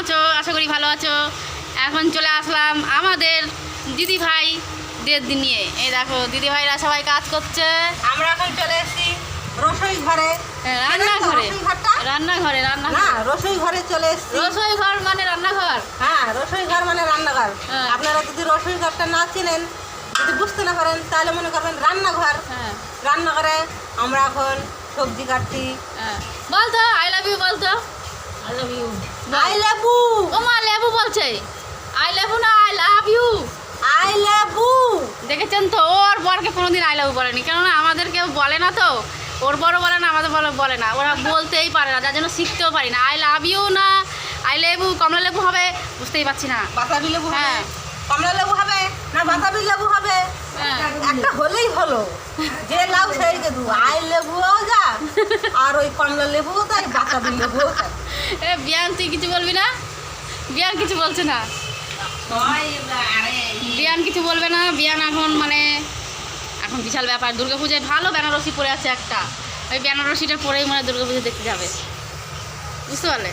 আছো? আশা করি ভালো আছো। এখন চলে আসলাম আমাদের দিদি ভাইদের নিয়ে। এই দেখো দিদি ভাইরা সবাই কাজ করছে। আমরা এখন চলে এসেছি রসোই ঘরে। রান্নাঘরে? রান্নাঘরে না রান্নাঘরে রসোই ঘরে চলে এসেছি। রসোই ঘর মানে রান্নাঘর? হ্যাঁ রসোই ঘর মানে রান্নাঘর। হ্যাঁ। আপনারা যদি রসোই ঘরটা না চিনেন যদি বুঝতে না পারেন তাহলে মনে করবেন রান্নাঘর। হ্যাঁ। রান্নাঘরে আমরা এখন সবজি কাটছি। হ্যাঁ। বলতো আই লাভ ইউ আই লেবু ও মা লেবু বলছে আই লেবু না আই লাভ ইউ আই লেবু দেখেছেন তো ওর বরকে কোনোদিন আই লাভ বলেনি কেননা আমাদের কেউ বলে না তো ওর বড় বলে না আমাদের বড় বলে না ওরা বলতেই পারে না যার জন্য শিখতেও পারি না আই লাভ ইউ না আই লেবু কমলা লেবু হবে বুঝতেই পারছি না বাতাবি লেবু হ্যাঁ। কমলা লেবু হবে না বাতাবি লেবু হবে হ্যাঁ। একটা হলেই হলো যে লাউ সেই দু আই লেবুও যা আর ওই কমলা লেবুও তাই বাতাবি লেবুও তাই বিয়ান, তুই কিছু বলবি না? বিয়ান কিছু বলছে না? বিয়ান কিছু বলবে না? বিয়ান এখন মানে এখন বিশাল ব্যাপার। দুর্গাপূজায় ভালো বেনারসি পরে আছে একটা। ওই বেনারসিটা পরেই মানে দুর্গাপুজো দেখতে যাবে। বুঝতে পারলে?